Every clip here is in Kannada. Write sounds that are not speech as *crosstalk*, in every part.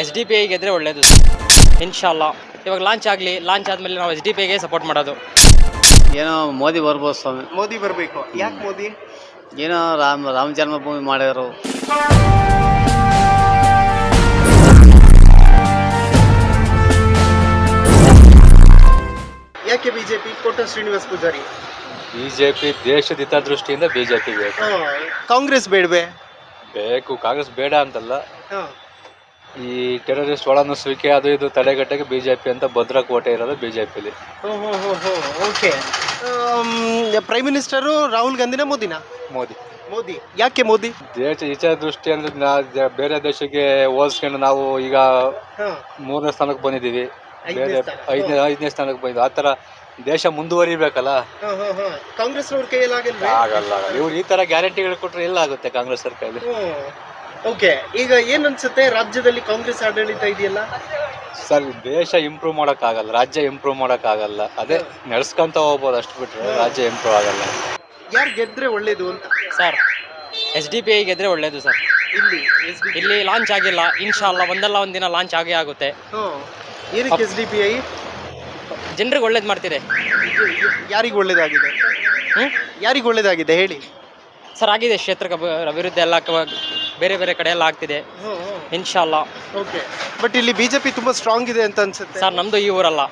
ಎಸ್ ಡಿ ಪಿ ಐ ಗೆದ್ರೆ ಒಳ್ಳೇದು. ಇನ್ಶಾಲ್ಲ ಇವಾಗ ಲಾಂಚ್ ಆಗಲಿ ಲಾಂಚ್ ಆದಮೇಲೆ ನಾವು ಎಸ್ ಡಿ ಪಿ ಐಗೆ ಸಪೋರ್ಟ್ ಮಾಡೋದು. ಏನೋ ಮೋದಿ ಬರ್ಬೋದು ಸ್ವಾಮಿ. ಮೋದಿ ಬರಬೇಕು. ಯಾಕೆ ಮೋದಿ? ಏನೋ ರಾಮ್ ರಾಮ ಜನ್ಮಭೂಮಿ ಮಾಡಿದ್ರು. ಯಾಕೆ ಬಿಜೆಪಿ ಕೋಟ ಶ್ರೀನಿವಾಸ್ ಪೂಜಾರಿ? ಬಿಜೆಪಿ ದೇಶದ ಹಿತದೃಷ್ಟಿಯಿಂದ ಬಿಜೆಪಿ ಬೇಕು ಕಾಂಗ್ರೆಸ್ ಬೇಡವೆ? ಬೇಕು ಕಾಂಗ್ರೆಸ್ ಬೇಡ ಅಂತಲ್ಲ. ಈ ಟೆರರಿಸ್ಟ್ ಒಳನುಸುವಿಕೆ ಅದು ಇದು ತಡೆಗಟ್ಟಕ್ಕೆ ಬಿಜೆಪಿ ಅಂತ ಭದ್ರಕೋಟೆ ಇರೋದು ಬಿಜೆಪಿಲಿ ಓಕೆ. ಪ್ರೈಮ್ ಮಿನಿಸ್ಟರು ರಾಹುಲ್ ಗಾಂಧಿನ ಮೋದಿನ? ಮೋದಿ. ಮೋದಿ. ಯಾಕೆ ಮೋದಿ? ದೇಶ ಹಿತದೃಷ್ಟಿ ಅಂದ್ರೆ ನಾ- ಜ- ಬೇರೆ ದೇಶಕ್ಕೆ ಹೋಲಿಸ್ಕೊಂಡು ನಾವು ಈಗ ಮೂರನೇ ಸ್ಥಾನಕ್ಕೆ ಬಂದಿದ್ದೀವಿ. ಐದನೇ ಬೇರೆ ಸ್ಥಾನ. ಐದನೇ ಐದನೇ ಸ್ಥಾನಕ್ಕೆ ಬಂದಿದ್ವಿ ಆ ಥರ ದೇಶ ಮುಂದುವರಿಬೇಕಲ್ಲ? ಕಾಂಗ್ರೆಸ್ ಅವ್ರ ಕೈಯಲ್ಲಿ ಆಗಲ್ಲ ಇವ್ರು ಈ ತರ ಗ್ಯಾರಂಟಿಗಳು ಕೊಟ್ಟರೆ ಎಲ್ಲ ಆಗುತ್ತೆ ಕಾಂಗ್ರೆಸ್ ಸರ್ಕಾರದಲ್ಲಿ. ಓಕೆ ಈಗ ಏನ್ ಅನ್ಸುತ್ತೆ ರಾಜ್ಯದಲ್ಲಿ ಕಾಂಗ್ರೆಸ್ ಆಡಳಿತ ಇದೆಯಲ್ಲ? ಸರ್ ದೇಶ ಇಂಪ್ರೂವ್ ಮಾಡೋಕ್ಕಾಗಲ್ಲ ರಾಜ್ಯ ಇಂಪ್ರೂವ್ ಮಾಡೋಕ್ಕಾಗಲ್ಲ. ಅದೇ ನಡೆಸ್ಕೊಂತ ಹೋಗ್ಬೋದು ಅಷ್ಟು ಬಿಟ್ರೆ ರಾಜ್ಯ ಇಂಪ್ರೂವ್ ಆಗಲ್ಲ. ಯಾರು ಗೆದ್ರೆ ಒಳ್ಳೇದು ಅಂತ? Sir S D P I ಗೆದ್ರೆ ಒಳ್ಳೇದು ಸರ್ ಇಲ್ಲಿ ಎಸ್ ಇಲ್ಲಿ ಲಾಂಚ್ ಆಗಿಲ್ಲ. ಇನ್ಶಾಲ್ಲ ಒಂದಲ್ಲ ಒಂದಿನ ಲಾಂಚ್ ಆಗೇ ಆಗುತ್ತೆ. ಏನಕ್ಕೆ ಎಸ್ ಡಿ ಪಿ ಐ ಜನರಿಗೆ ಒಳ್ಳೇದು ಮಾಡ್ತಿದೆ ಯಾರಿಗೆ ಒಳ್ಳೇದಾಗಿದೆ? ಹ್ಞೂ ಯಾರಿಗೆ ಒಳ್ಳೇದಾಗಿದೆ ಹೇಳಿ? ಸರ್ ಆಗಿದೆ ಕ್ಷೇತ್ರಕ್ಕೆ ಅಭಿ- ಅಭಿವೃದ್ಧಿ ಎಲ್ಲ ಕ- ಬೇರೆ ಬೇರೆ ಕಡೆ ಎಲ್ಲ ಆಗ್ತಿದೆ ಇನ್ಶಾಲ್ಲ ಓಕೆ ಬಟ್ ಇಲ್ಲಿ ಬಿಜೆಪಿ ತುಂಬಾ ಸ್ಟ್ರಾಂಗ್ ಇದೆ ಅಂತ ಅನ್ಸುತ್ತೆ. ಸರ್ ನಮ್ದು ಈ ಊರಲ್ಲ.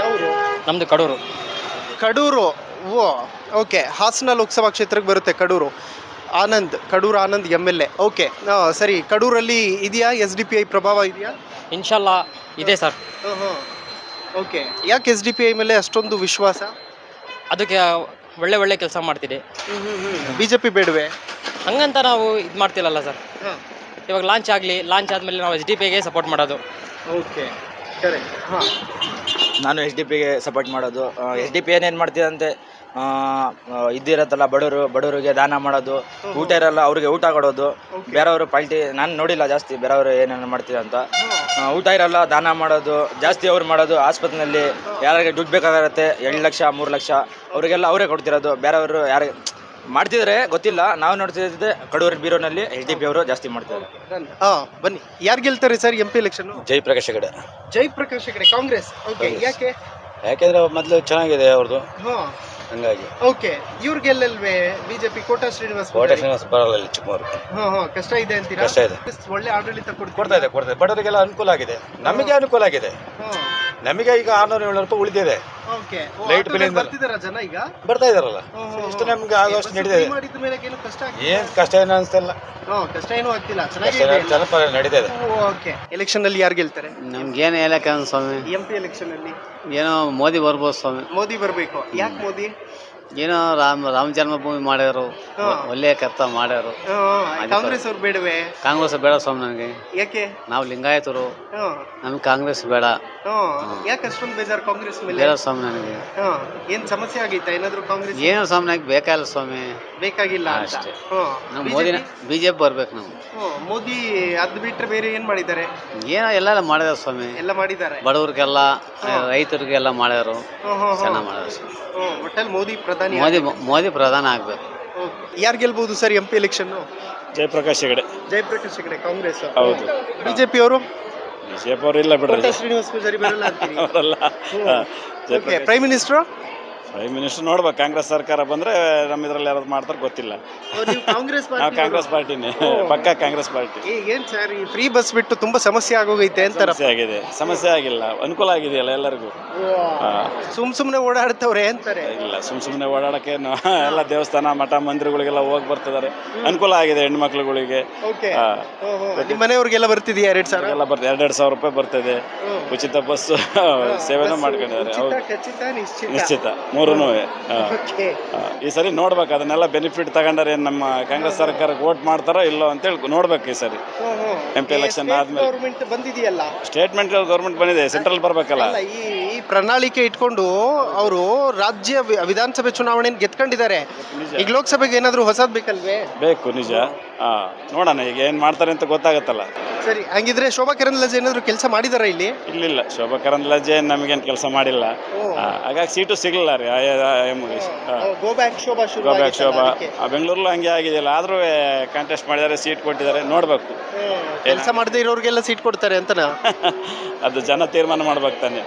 ಯಾವರು? ನಮ್ಮದು ಕಡೂರು. ಕಡೂರು. ಓ ಓಕೆ ಹಾಸನ ಲೋಕಸಭಾ ಕ್ಷೇತ್ರಕ್ಕೆ ಬರುತ್ತೆ Kadur. Anand Kadur Anand M L A okay ಸರಿ ಕಡೂರಲ್ಲಿ ಇದೆಯಾ? ಎಸ್ ಡಿ ಪಿ ಐ ಪ್ರಭಾವ ಇದೆಯಾ? ಇನ್ಶಾಲ್ಲ ಇದೆ ಸರ್. ಓಕೆ ಯಾಕೆ ಎಸ್ ಡಿ ಪಿ ಐ ಮೇಲೆ ಅಷ್ಟೊಂದು ವಿಶ್ವಾಸ? ಅದಕ್ಕೆ ಒಳ್ಳೆ ಒಳ್ಳೆ ಕೆಲಸ ಮಾಡ್ತಿದೆ. ಬಿ ಜೆ ಪಿ ಬೇಡವೆ? ಹಂಗಂತ ನಾವು ಇದು ಮಾಡ್ತಿಲ್ಲಲ್ಲ ಸರ್. ಇವಾಗ ಲಾಂಚ್ ಆಗಲಿ ಲಾಂಚ್ ಆದಮೇಲೆ ನಾವು ಎಚ್ ಡಿ ಪಿಗೆ ಸಪೋರ್ಟ್ ಮಾಡೋದು. ಓಕೆ ನಾನು ಎಚ್ ಡಿ ಪಿಗೆ ಸಪೋರ್ಟ್ ಮಾಡೋದು. ಎಚ್ ಡಿ ಪಿ ಏನೇನು ಮಾಡ್ತಿದೆ ಅಂತೆ ಆ, ಆ, ಇದ್ದಿರತ್ತಲ್ಲ ಬಡವರು ಬಡವರಿಗೆ ದಾನ ಮಾಡೋದು ಊಟ ಇರಲ್ಲ ಅವ್ರಿಗೆ ಊಟ ಕೊಡೋದು. ಬೇರೆಯವರು ಪಾಲ್ಟಿ ನಾನು ನೋಡಿಲ್ಲ ಜಾಸ್ತಿ ಬೇರೆಯವರು ಏನೇನು ಮಾಡ್ತೀರಾ ಅಂತ. ಊಟ ಇರಲ್ಲ ದಾನ ಮಾಡೋದು ಜಾಸ್ತಿ ಅವ್ರು ಮಾಡೋದು ಆಸ್ಪತ್ರೆಯಲ್ಲಿ ಯಾರಿಗೆ ದುಡ್ಡು ಬೇಕಾಗಿರುತ್ತೆ ಎರಡು ಲಕ್ಷ ಮೂರು ಲಕ್ಷ ಅವರಿಗೆಲ್ಲ ಅವರೇ ಕೊಡ್ತಿರೋದು. ಬೇರೆಯವರು ಯಾರಿಗೆ ಮಾಡ್ತಿದ್ರೆ ಗೊತ್ತಿಲ್ಲ. ನಾವು ನೋಡ್ತಿದ್ದೆ ಕಡೂರು ಬೀರೋನಲ್ಲಿ ಎಲ್ ಡಿ ಪಿ ಅವರು ಜಾಸ್ತಿ ಮಾಡ್ತಾರೆ ಹಾಂ ಬನ್ನಿ. ಯಾರು ಗೆಲ್ತಾರೆ sir M P election Jayaprakash Hegde. Jayaprakash Hegde Congress. Okay ಯಾಕೆ? ಯಾಕೆಂದ್ರೆ ಮೊದಲು ಚೆನ್ನಾಗಿದೆ ಅವ್ರದ್ದು ಹಾಂ. ಹಂಗಾಗಿ. ಓಕೆ ಇವ್ರು ಗೆಲ್ಲಲ್ವೇ ಬಿಜೆಪಿ ಕೋಟಾ ಶ್ರೀನಿವಾಸ್ ಕೋಟೆ? ಶ್ರೀನಿವಾಸ ಬರಲ್ಲ ಇಲ್ಲಿ ಹಾ ಹಾ ಕಷ್ಟ ಇದೆ ಅಂತೀರಾ? ಕಷ್ಟ ಇದೆ. ಒಳ್ಳೆ ಆಡಳಿತ? ಕೊಡ್ತಾ ಇದೆ ಕೊಡ್ತಾ ಇದೆ. ಬಡವರಿಗೆಲ್ಲ ಅನುಕೂಲ ಆಗಿದೆ. ನಮಗೆ ಅನುಕೂಲ ಆಗಿದೆ. ಹಾ, ನಮಗೆ ಈಗ ಆರ್ನೂರು ಏಳ್ನೂರು ರೂಪಾಯಿ ಉಳಿದಿದೆ. ಓಕೆ ಲೈಟ್ ಬಿಲ್ ಇಂದ- ಬರ್ತಿದಾರಾ ಜನ ಈಗ? ಬರ್ತಾ ಇದಾರಲ್ಲ. ಇಷ್ಟು ನಮ್ಗೆ ಆಗೋಷ್ಟು ನಡೀತಾ ಮಾಡಿದ ಮೇಲೆ ಏನು ಕಷ್ಟ ಏನು ಏನ್ ಕಷ್ಟ ಏನು ಅನ್ಸ್ತಲ್ಲ ಕಷ್ಟ ಏನೂ ಆಗ್ತಿಲ್ಲ. ಸ್ವಲ್ಪ ನಡೀತಾ ಇದೆ. ಓಕೆ ಎಲೆಕ್ಷನ್ ಅಲ್ಲಿ ಯಾರು ಗೆಲ್ತಾರೆ? ನಮ್ಗೇನು ಹೇಳಕ್ಕೆ ಸ್ವಾಮಿ. ಎಂ ಪಿ ಎಲೆಕ್ಷನ್ ಅಲ್ಲಿ ಏನೋ ಮೋದಿ ಬರ್ಬೋದು ಸ್ವಾಮಿ. ಮೋದಿ ಬರಬೇಕು. ಯಾಕೆ ಮೋದಿ? ಏನೋ ರಾಮ ರಾಮ ಜನ್ಮಭೂಮಿ ಮಾಡ್ಯಾರು ಒಳ್ಳೆ ಒಳ್ಳೆಯ ಕರ್ತ ಮಾಡ್ಯಾರು. ಕಾಂಗ್ರೆಸ್ ಅವ್ರು ಬೇಡವೆ? ಕಾಂಗ್ರೆಸ್ ಬೇಡ ಸ್ವಾಮಿ ನನಗೆ. ಯಾಕೆ? ನಾವು ಲಿಂಗಾಯತರು. ನಮ್ಗೆ ಕಾಂಗ್ರೆಸ್ ಬೇಡ. ಯಾಕೆ ಅಷ್ಟೊಂದು ಬೇಜಾರು ಕಾಂಗ್ರೆಸ್ ಮೇಲೆ? ಬೇಡ ಸ್ವಾಮಿ ನನಗೆ. ಏನ್ ಸಮಸ್ಯೆ ಆಗಿತ್ತಾ? ಏನಾದ್ರು ಕಾಂಗ್ರೆಸ್? ಏನೋ ಸ್ವಾಮಿ ನನಗೆ ಬೇಕಾಗಿಲ್ಲ ಸ್ವಾಮಿ. ಬೇಕಾಗಿಲ್ಲ ಅಷ್ಟೇ. ನಾವು BJP? ಮೋದಿನ ಬಿ ಜೆ ಪಿ ಬರ್ಬೇಕು ನಾವು. ಮೋದಿ ಅದ್ ಬಿಟ್ರೆ ಬೇರೆ ಏನ್ ಮಾಡಿದ್ದಾರೆ? ಏನೋ ಎಲ್ಲ ಮಾಡಿದಾರೆ ಸ್ವಾಮಿ. ಎಲ್ಲ ಮಾಡಿದ್ದಾರೆ? ಬಡವ್ರಿಗೆಲ್ಲ ರೈತರಿಗೆಲ್ಲ ಮಾಡ್ಯಾರು. ಚೆನ್ನಾಗಿ ಮಾಡ್ಯಾರ ಸ್ವಾಮಿ. ಒಟ್ಟಲ್ಲಿ ಮೋದಿ ಪ್ರಧಾನಿ ಮೋದಿ ಮೋದಿ ಪ್ರಧಾನ ಆಗ್ಬೇಕು. ಯಾರು ಗೆಲ್ಬಹುದು sir M P election Jayaprakash Hegde. Jayaprakash Hegde Congress. ಹೌದು. ಬಿಜೆಪಿ ಅವರು? ಬಿಜೆಪಿ ಅವರು ಇಲ್ಲ ಬಿಡ್ರಿ. ಶ್ರೀನಿವಾಸ್ ಪೂಜಾರಿ ಬರಲ್ಲ ಅಂತೀರಿ. ಪ್ರೈಮ್ ಮಿನಿಸ್ಟರ್ ಪ್ರೈಮ್ ಮಿನಿಸ್ಟರ್ ನೋಡ್ಬೇಕು ಕಾಂಗ್ರೆಸ್ ಸರ್ಕಾರ ಬಂದ್ರೆ ನಮ್ಮ ಇದ್ರಲ್ಲಿ ಯಾರು ಮಾಡ್ತಾರೆ ಗೊತ್ತಿಲ್ಲ. ನೀವು ಕಾಂಗ್ರೆಸ್ ನಾವು ಕಾಂಗ್ರೆಸ್ ಪಾರ್ಟಿನೇ ಪಕ್ಕ ಕಾಂಗ್ರೆಸ್ ಪಾರ್ಟಿ. ಏನ್ ಸರ್ ಈ ಫ್ರೀ ಬಸ್ ಬಿಟ್ಟು ತುಂಬಾ ಸಮಸ್ಯೆ ಆಗೋಗೈತೆ ಅಂತಾರ ಸಮಸ್ಯೆ ಆಗಿದೆ ಸಮಸ್ಯೆ ಆಗಿಲ್ಲ ಅನುಕೂಲ ಆಗಿದೆಯಲ್ಲ ಎಲ್ಲರಿಗೂ. ಹಾ. ಸುಮ್ ಸುಮ್ನೆ ಓಡಾಡ್ತವ್ರೆ ಅಂತಾರೆ. ಇಲ್ಲ ಸುಮ್ ಸುಮ್ನೆ ಓಡಾಡಕ್ಕೆ ನ- ಎಲ್ಲ ದೇವಸ್ಥಾನ ಮಠ ಮಂದಿರಗಳಿಗೆಲ್ಲ ಹೋಗಿ ಬರ್ತಿದ್ದಾರೆ ಅನುಕೂಲ ಆಗಿದೆ ಹೆಣ್ಮಕ್ಳುಗಳಿಗೆ. ಓಕೆ. ಹಾ. ನಿಮ್ಮ ಮನೆಯವ್ರಿಗೆಲ್ಲ ಬರ್ತಿದ್ಯಾ ಎರಡ್ ಸಾವಿರ? ಎಲ್ಲ ಬರ್ತದೆ ಎರಡೆರಡು ಸಾವಿರ ರೂಪಾಯಿ ಬರ್ತದೆ. ಉಚಿತ ಬಸ್ *laughs* ಸೇವೆನೂ ಮಾಡ್ಕೊಂಡಿದ್ದಾರೆ ಹೌದು. ಖಚಿತ ನಿಶ್ಚಿತ. ನಿಶ್ಚಿತ. ಮೂರೂ ಓಕೆ ಈ ಸರಿ ನೋಡ್ಬೇಕು ಅದನ್ನೆಲ್ಲ ಬೆನಿಫಿಟ್ ತಗೊಂಡಾರೆ ಏನ್ ನಮ್ಮ ಕಾಂಗ್ರೆಸ್ ಸರ್ಕಾರಕ್ಕೆ ವೋಟ್ ಮಾಡ್ತಾರೋ ಇಲ್ಲೋ ಅಂತ ಹೇಳಿ ನೋಡ್ಬೇಕು ಈ ಸರಿ. ಎಂ ಪಿ ಎಲೆಕ್ಷನ್ ಆದ್ಮೇಲೆ. ಗೌರ್ಮೆಂಟ್ ಬಂದಿದೆಯಲ್ಲ? ಸ್ಟೇಟ್ಮೆಂಟ್ ಗೌರ್ಮೆಂಟ್ ಬಂದಿದೆ ಸೆಂಟ್ರಲ್ ಬರ್ಬೇಕಲ್ಲ. ಈ ಪ್ರಣಾಳಿಕೆ ಇಟ್ಕೊಂಡು ಅವರು ರಾಜ್ಯ ವಿ- ವಿಧಾನಸಭೆ ಚುನಾವಣೆಯನ್ನು ಗೆದ್ಕೊಂಡಿದ್ದಾರೆ ಈಗ ಲೋಕಸಭೆಗೆ ಏನಾದರೂ ಹೊಸದ್ ಬೇಕಲ್ವೇ? ಬೇಕು ನಿಜ. ಹಾ ನೋಡೋಣ ಈಗ ಏನು ಮಾಡ್ತಾರೆ ಅಂತ ಗೊತ್ತಾಗತ್ತಲ್ಲ. ಸರಿ ಹಂಗಿದ್ರೆ ಶೋಭಾ ಕರಂದ್ಲಾಜೆ ಏನಾದ್ರು ಕೆಲಸ ಮಾಡಿದಾರ ಇಲ್ಲಿ? ಇಲ್ಲಿಲ್ಲ. ಶೋಭಾ ಕರಂದ್ಲಾಜೆ ನಮಗೇನು ಕೆಲಸ ಮಾಡಿಲ್ಲ. ಹಾ, ಹಾಗಾಗಿ ಸೀಟು ಸಿಗಲಿಲ್ಲ ರೀ ಎಮ್ಗೆ ಗೋ ಬ್ಯಾಕ್ ಶೋಭಾ ಶುರು ಶೋಭಾ. ಆ, ಬೆಂಗಳೂರಲ್ಲೂ ಹಂಗೆ ಆಗಿದೆಯಲ್ಲ ಆದ್ರೂ ಕಾಂಟೆಸ್ಟ್ ಮಾಡಿದ್ದಾರೆ ಸೀಟ್ ಕೊಟ್ಟಿದ್ದಾರೆ ನೋಡಬೇಕು. ಕೆಲಸ ಮಾಡದೇ ಇರೋರಿಗೆಲ್ಲ ಸೀಟ್ ಕೊಡ್ತಾರೆ ಅಂತನಾ? *laughs* ಅದು ಜನ ತೀರ್ಮಾನ ಮಾಡ್ಬೇಕು ತಾನೆ.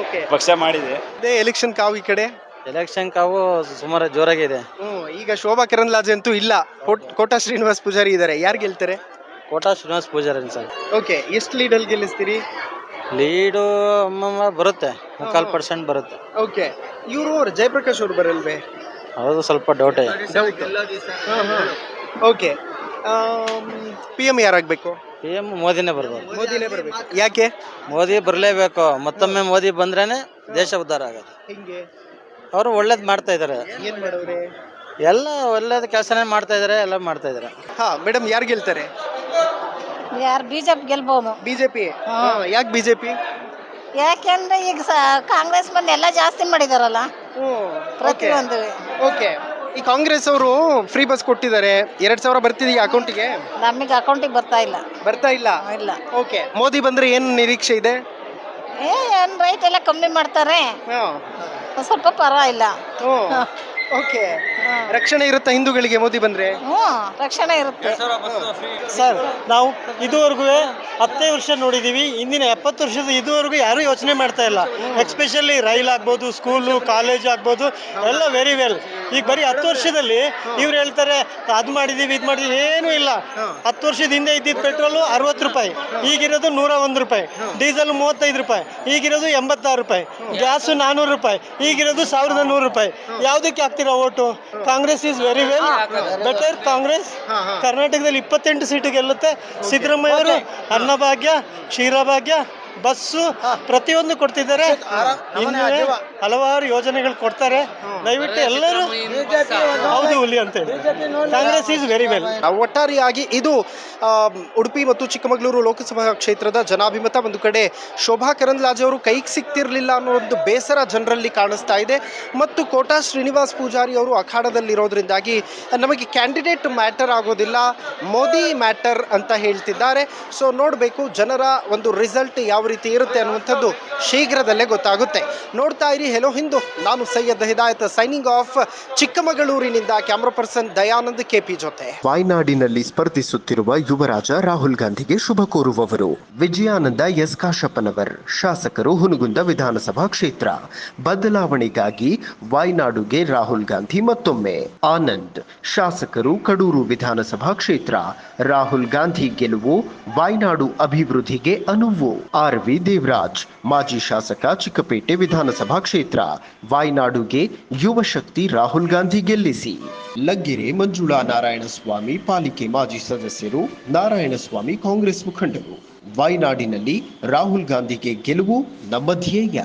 ಓಕೆ. ಪಕ್ಷ ಮಾಡಿದೆ. ಅದೇ ಎಲೆಕ್ಷನ್ ಕಾವು ಈ ಕಡೆ? ಎಲೆಕ್ಷನ್ ಕಾವು ಸುಮಾರು ಜೋರಾಗಿದೆ ಹ್ಮ್, ಈಗ ಶೋಭಾ ಕರಂದ್ಲಾಜೆ ಅಂತೂ ಇಲ್ಲ. ಕೋಟ್- ಕೋಟಾ ಶ್ರೀನಿವಾಸ್ ಪೂಜಾರಿ ಇದ್ದಾರೆ. ಯಾರು ಗೆಲ್ತಾರೆ? ಕೋಟಾ ಶ್ರೀನಿವಾಸ್ ಪೂಜಾರಿ ಸರ್. ಓಕೆ ಎಷ್ಟು ಲೀಡಲ್ಲಿ ಗೆಲ್ಲಿಸ್ತೀರಿ? ಲೀಡು ಬರುತ್ತೆ. ಮುಕ್ಕಾಲು ಪರ್ಸೆಂಟ್ ಬರುತ್ತೆ. ಓಕೆ ಇವರು ಜಯಪ್ರಕಾಶ್ ಅವರು ಬರಲ್ವೇ? ಹೌದು ಸ್ವಲ್ಪ ಡೌಟೇ ಓಕೆ ಪಿ ಎಂ ಯಾರಾಗಬೇಕು? ಪಿ ಎಂ ಮೋದಿನೇ ಬರ್ಬೋದು ಮೋದಿನೇ ಬರಬೇಕು. ಯಾಕೆ? ಮೋದಿ ಬರಲೇಬೇಕು. ಮತ್ತೊಮ್ಮೆ ಮೋದಿ ಬಂದ್ರೇನೆ ದೇಶ ಉದ್ಧಾರ ಆಗುತ್ತೆ. ಹಿಂಗೆ? ಅವರು ಒಳ್ಳೇದು ಮಾಡ್ತಾ ಇದ್ದಾರೆ ಏನ್ ಎಲ್ಲ ಒಳ್ಳೇದು ಕೆಲಸನೇ ಮಾಡ್ತಾ ಇದ್ದಾರೆ ಎಲ್ಲ ಮಾಡ್ತಾ ಇದ್ದಾರೆ ಹಾ ಮೇಡಮ್ ಯಾರು ಗೆಲ್ತಾರೆ? ಯಾರು ಬಿಜೆಪಿ ಗೆಲ್ಬಹುದು ಬಿಜೆಪಿ? ಯಾಕೆ ಬಿಜೆಪಿ? ಯಾಕೆಂದ್ರೆ ಈಗ ಸ ಕಾಂಗ್ರೆಸ್ ಬಂದು ಎಲ್ಲ ಜಾಸ್ತಿ ಮಾಡಿದಾರಲ್ಲ. ಪ್ರತಿಯೊಂದು. ಓಕೆ. ಈ ಕಾಂಗ್ರೆಸ್ ಅವರು ಫ್ರೀ ಬಸ್ ಕೊಟ್ಟಿದ್ದಾರೆ. ಎರಡ್ ಸಾವಿರ ಬರ್ತಿದೆಯಾ ಅಕೌಂಟಿಗೆ ನಮಗೆ ಅಕೌಂಟಿಗೆ ಬರ್ತಾ ಇಲ್ಲ. ಬರ್ತಾ ಇಲ್ಲ? ಇಲ್ಲ. ಓಕೆ ಮೋದಿ ಬಂದ್ರೆ ಏನು ನಿರೀಕ್ಷೆ ಇದೆ? ಏ ಏನ್ ರೈಟ್ ಎಲ್ಲ ಕಮ್ಮಿ ಮಾಡ್ತಾರೆ. ಹಾ. ಸ್ವಲ್ಪ ಪರವಾಗಿಲ್ಲ. ಓಕೆ ರಕ್ಷಣೆ ಇರುತ್ತಾ ಹಿಂದೂಗಳಿಗೆ ಮೋದಿ ಬಂದ್ರೆ? ಹ್ಞೂ ರಕ್ಷಣೆ ಇರುತ್ತೆ. ಸರ್ ನಾವು ಇದುವರೆಗೂ ಹತ್ತೇ ವರ್ಷ ನೋಡಿದ್ದೀವಿ ಇಂದಿನ ಎಪ್ಪತ್ತು ವರ್ಷದ ಇದುವರೆಗೂ ಯಾರೂ ಯೋಚನೆ ಮಾಡ್ತಾ ಇಲ್ಲ. ಎಸ್ಪೆಷಲಿ ರೈಲ್ ಆಗ್ಬೋದು ಸ್ಕೂಲು ಕಾಲೇಜ್ ಆಗ್ಬೋದು ಎಲ್ಲ ವೆರಿ ವೆಲ್ ಈಗ ಬರೀ ಹತ್ತು ವರ್ಷದಲ್ಲಿ ಇವ್ರು ಹೇಳ್ತಾರೆ ಅದು ಮಾಡಿದೀವಿ ಇದು ಮಾಡಿದೀವಿ. ಏನೂ ಇಲ್ಲ. ಹತ್ತು ವರ್ಷದ ಹಿಂದೆ ಇದ್ದಿದ್ದ ಪೆಟ್ರೋಲು ಅರವತ್ತು ರೂಪಾಯಿ ಈಗಿರೋದು ನೂರ ಒಂದು ರೂಪಾಯಿ ಡೀಸೆಲ್ ಮೂವತ್ತೈದು ರೂಪಾಯಿ ಈಗಿರೋದು ಎಂಬತ್ತಾರು ರೂಪಾಯಿ ಗ್ಯಾಸು ನಾನ್ನೂರು ರೂಪಾಯಿ ಈಗಿರೋದು ಸಾವಿರದ ನೂರು ರೂಪಾಯಿ. ಯಾವುದಕ್ಕೆ ಹಾಕ್ತೀರಾ vote? Congress is very well better Congress? ಕರ್ನಾಟಕದಲ್ಲಿ ಇಪ್ಪತ್ತೆಂಟು ಸೀಟು ಗೆಲ್ಲುತ್ತೆ. ಸಿದ್ದರಾಮಯ್ಯ ಅವರು ಅನ್ನಭಾಗ್ಯ ಕ್ಷೀರಭಾಗ್ಯ ಬಸ್ಸು ಪ್ರತಿಯೊಂದು ಕೊಡ್ತಿದ್ದಾರೆ. ಇನ್ನು ಹಲವಾರು ಯೋಜನೆಗಳು ಕೊಡ್ತಾರೆ. ದಯವಿಟ್ಟು ಎಲ್ಲರೂ ಹೌದು ಹುಲಿ ಅಂತ ಹೇಳಿ. ಕಾಂಗ್ರೆಸ್ ಈಸ್ ವೆರಿ ವೆಲ್ ಒಟ್ಟಾರೆಯಾಗಿ ಇದು ಉಡುಪಿ ಮತ್ತು ಚಿಕ್ಕಮಗಳೂರು ಲೋಕಸಭಾ ಕ್ಷೇತ್ರದ ಜನಾಭಿಮತ ಒಂದು ಕಡೆ ಶೋಭಾ ಕರಂದ್ಲಾಜೆ ಅವರು ಕೈಗೆ ಸಿಗ್ತಿರ್ಲಿಲ್ಲ ಅನ್ನೋ ಒಂದು ಬೇಸರ ಜನರಲ್ಲಿ ಕಾಣಿಸ್ತಾ ಇದೆ. ಮತ್ತು ಕೋಟಾ ಶ್ರೀನಿವಾಸ್ ಪೂಜಾರಿ ಅವರು ಅಖಾಡದಲ್ಲಿರೋದ್ರಿಂದಾಗಿ ನಮಗೆ ಕ್ಯಾಂಡಿಡೇಟ್ ಮ್ಯಾಟರ್ ಆಗೋದಿಲ್ಲ ಮೋದಿ ಮ್ಯಾಟರ್ ಅಂತ ಹೇಳ್ತಿದ್ದಾರೆ. ಸೊ ನೋಡಬೇಕು ಜನರ ಒಂದು ರಿಸಲ್ಟ್ ಯಾವ ರೀತಿ ಇರುತ್ತೆ ಅನ್ನುವಂಥದ್ದು ಶೀಘ್ರದಲ್ಲೇ ಗೊತ್ತಾಗುತ್ತೆ. ನೋಡ್ತಾ ಇರಿ ಹೆಲೋ ಹಿಂದೂ, ನಾನು ಸೈಯದ್ ಹಿದಾಯತ್ ಸೈನಿಂಗ್ ಆಫ್ ಚಿಕ್ಕಮಗಳೂರಿನಿಂದ ಕ್ಯಾಮ್ರಾ ಪರ್ಸನ್ ದಯಾನಂದ್ ಕೆಪಿ ಜೊತೆ. ವಾಯ್ನಾಡಿನಲ್ಲಿ ಸ್ಪರ್ಧಿಸುತ್ತಿರುವ ಯುವರಾಜ ರಾಹುಲ್ ಗಾಂಧಿಗೆ ಶುಭ ಕೋರುವವರು. ವಿಜಯಾನಂದ ಎಸ್ ಕಾಶಪ್ಪನವರ್, ಶಾಸಕರು ಹುನಗುಂದ ವಿಧಾನಸಭಾ ಕ್ಷೇತ್ರ. ಬದಲಾವಣೆಗಾಗಿ ವಾಯ್ನಾಡುಗೆ ರಾಹುಲ್ ಗಾಂಧಿ ಮತ್ತೊಮ್ಮೆ. ಆನಂದ್, ಶಾಸಕರು ಕಡೂರು ವಿಧಾನಸಭಾ ಕ್ಷೇತ್ರ. ರಾಹುಲ್ ಗಾಂಧಿ ಗೆಲುವು, ವಾಯ್ನಾಡು ಅಭಿವೃದ್ಧಿಗೆ ಅನುವು. ವಿ ದೇವರಾಜ್, ಮಾಜಿ ಶಾಸಕ ಚಿಕ್ಕಪೇಟೆ ವಿಧಾನಸಭಾ ಕ್ಷೇತ್ರ, ವಾಯ್ನಾಡುಗೆ ಯುವ ಶಕ್ತಿ ರಾಹುಲ್ ಗಾಂಧಿ ಗೆಲ್ಲಿಸಿ. ಲಗ್ಗೆರೆ ಮಂಜುಳಾ ನಾರಾಯಣಸ್ವಾಮಿ ಪಾಲಿಕೆ ಮಾಜಿ ಸದಸ್ಯರು, ನಾರಾಯಣಸ್ವಾಮಿ ಕಾಂಗ್ರೆಸ್ ಮುಖಂಡರು. ವಾಯ್ನಾಡಿನಲ್ಲಿ ರಾಹುಲ್ ಗಾಂಧಿಗೆ ಗೆಲುವು ನಮ್ಮ ಧ್ಯೇಯ.